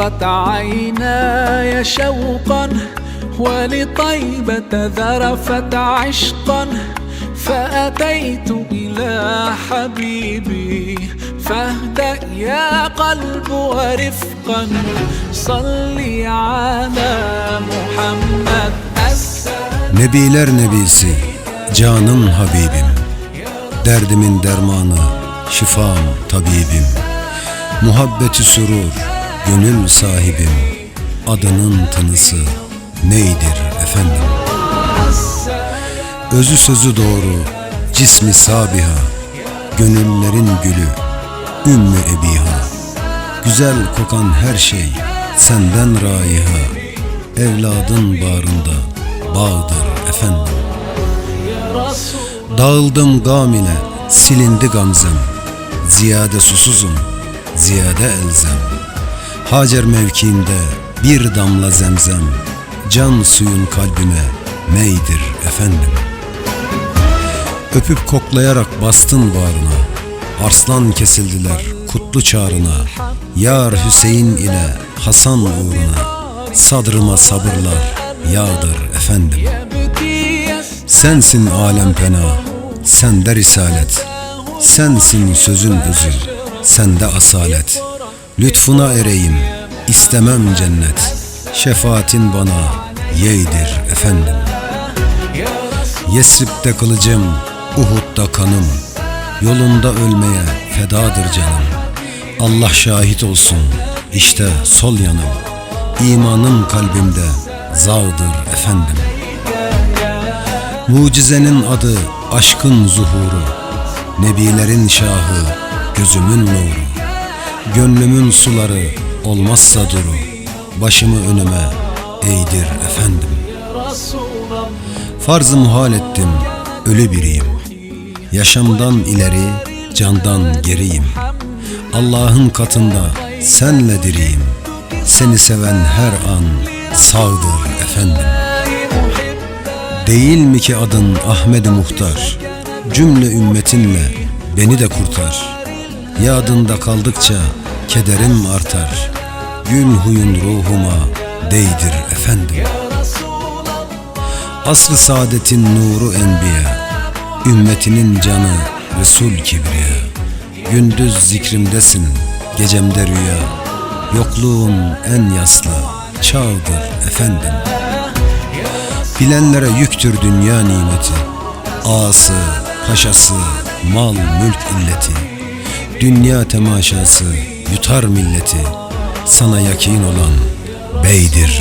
اشتاقت عيناي شوقا ولطيبة ذرفت عشقا فأتيت إلى حبيبي فاهدأ يا قلب ورفقا صلي على محمد السلام Nebiler nebisi, canım Habibim Derdimin dermanı, şifam tabibim Muhabbeti surur, gönül sahibim Adının tanısı neydir efendim? Özü sözü doğru, cismi sabiha Gönüllerin gülü, ümmü ebiha. Güzel kokan her şey senden raiha Evladın bağrında bağdır efendim. Dağıldım gam ile silindi gamzem Ziyade susuzum, ziyade elzem Hacer mevkiinde bir damla zemzem Can suyun kalbime meydir efendim? Öpüp koklayarak bastın varına Arslan kesildiler kutlu çağrına Yar Hüseyin ile Hasan uğruna Sadrıma sabırlar yağdır efendim. Sensin alem pena, sende risalet Sensin sözün özü sende asalet. Lütfuna ereyim, istemem cennet. Şefaatin bana yeydir efendim. Yesrib'de kılıcım, Uhud'da kanım. Yolunda ölmeye fedadır canım. Allah şahit olsun, işte sol yanım. İmanım kalbimde zavdır efendim. Mucizenin adı aşkın zuhuru Nebilerin şahı Gözümün nuru, gönlümün suları olmazsa duru. Başımı önüme eğdir efendim. Farz-ı muhal ettim, ölü biriyim. Yaşamdan ileri, candan geriyim. Allah'ın katında senle diriyim. Seni seven her an sağdır efendim. Değil mi ki adın Ahmet Muhtar? Cümle ümmetinle beni de kurtar. Yadında kaldıkça kederim artar. Gül huyun ruhuma değdir efendim. Asr-ı saadetin nuru enbiya Ümmetinin canı Resul kibriya. Gündüz zikrimdesin gecemde rüya. Yokluğun en yaslı çağdır efendim. Bilenlere yüktür dünya nimeti. Ağası, paşası, mal, mülk illeti Dünya temaşası yutar milleti Sana yakin olan beydir